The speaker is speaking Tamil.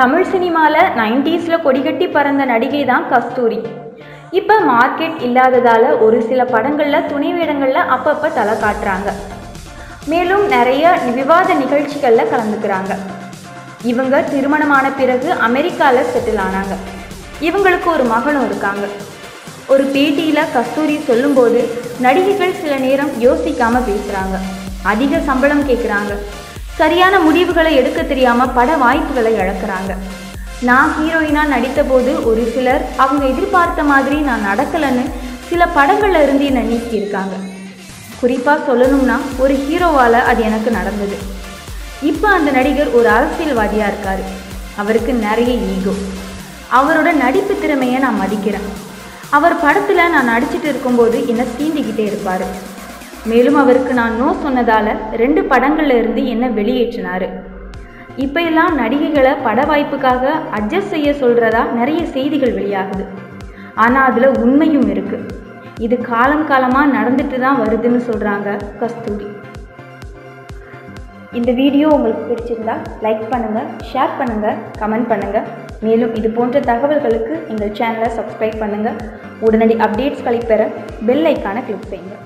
தமிழ் சினிமாவில் நைன்டிஸில் கொடிகட்டி பறந்த நடிகை தான் கஸ்தூரி. இப்போ மார்க்கெட் இல்லாததால் ஒரு சில படங்களில் துணை வேடங்களில் அப்பப்போ தலை காட்டுறாங்க. மேலும் நிறைய விவாத நிகழ்ச்சிகளில் கலந்துக்கிறாங்க. இவங்க திருமணமான பிறகு அமெரிக்காவில் செட்டில் ஆனாங்க. இவங்களுக்கு ஒரு மகனும் இருக்காங்க. ஒரு பேட்டியில் கஸ்தூரி சொல்லும்போது நடிகைகள் சில நேரம் யோசிக்காமல் பேசுகிறாங்க அதிக சம்பளம் கேட்குறாங்க சரியான முடிவுகளை எடுக்க தெரியாமல் பட வாய்ப்புகளை இழக்கிறாங்க. நான் ஹீரோயினாக நடித்தபோது ஒரு சிலர் அவங்க எதிர்பார்த்த மாதிரி நான் நடக்கலைன்னு சில படங்கள்ல இருந்து என்னை நீக்கியிருக்காங்க. குறிப்பாக சொல்லணும்னா ஒரு ஹீரோவால் அது எனக்கு நடந்தது. இப்போ அந்த நடிகர் ஒரு அரசியல்வாதியாக இருக்கார். அவருக்கு நிறைய ஈகோ அவரோட நடிப்பு திறமையை நான் மதிக்கிறேன். அவர் படத்தில் நான் நடிச்சிட்டு இருக்கும்போது என்னை சீண்டிக்கிட்டே இருப்பார். மேலும் அவருக்கு நான் நோ சொன்னதால் ரெண்டு படங்கள்ல இருந்து என்னை வெளியேற்றினார். இப்போ எல்லாம் நடிகைகளை பட வாய்ப்புக்காக அட்ஜஸ்ட் செய்ய சொல்கிறதா நிறைய செய்திகள் வெளியாகுது. ஆனால் அதில் உண்மையும் இருக்குது இது காலம் காலமாக நடந்துட்டு தான் வருதுன்னு சொல்கிறாங்க கஸ்தூரி. இந்த வீடியோ உங்களுக்கு பிடிச்சிருந்தா லைக் பண்ணுங்கள் ஷேர் பண்ணுங்கள் கமெண்ட் பண்ணுங்கள் மேலும் இது போன்ற தகவல்களுக்கு எங்கள் சேனலை சப்ஸ்கிரைப் பண்ணுங்கள் உடனடி அப்டேட்ஸ்களை பெற பெல் ஐக்கானை கிளிக் செய்யுங்க.